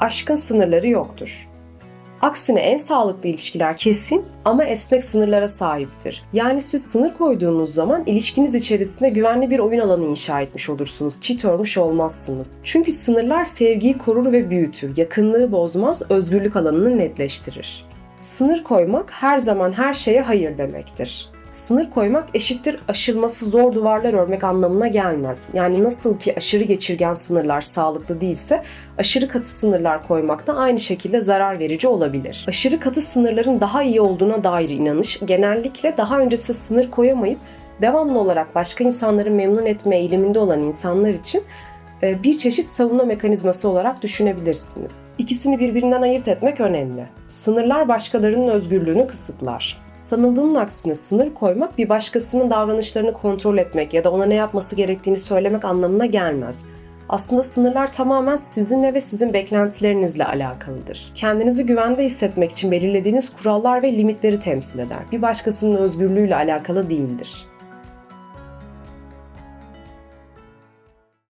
aşkın sınırları yoktur. Aksine en sağlıklı ilişkiler kesin ama esnek sınırlara sahiptir. Yani siz sınır koyduğunuz zaman ilişkiniz içerisinde güvenli bir oyun alanı inşa etmiş olursunuz. Çit örmüş olmazsınız. Çünkü sınırlar sevgiyi korur ve büyütür. Yakınlığı bozmaz, özgürlük alanını netleştirir. Sınır koymak her zaman her şeye hayır demektir. Sınır koymak eşittir aşılması zor duvarlar örmek anlamına gelmez. Yani nasıl ki aşırı geçirgen sınırlar sağlıklı değilse aşırı katı sınırlar koymak da aynı şekilde zarar verici olabilir. Aşırı katı sınırların daha iyi olduğuna dair inanış genellikle daha öncesinde sınır koyamayıp devamlı olarak başka insanları memnun etme eğiliminde olan insanlar için e, bir çeşit savunma mekanizması olarak düşünebilirsiniz. İkisini birbirinden ayırt etmek önemli. Sınırlar başkalarının özgürlüğünü kısıtlar. Sanıldığının aksine sınır koymak bir başkasının davranışlarını kontrol etmek ya da ona ne yapması gerektiğini söylemek anlamına gelmez. Aslında sınırlar tamamen sizinle ve sizin beklentilerinizle alakalıdır. Kendinizi güvende hissetmek için belirlediğiniz kurallar ve limitleri temsil eder. Bir başkasının özgürlüğüyle alakalı değildir.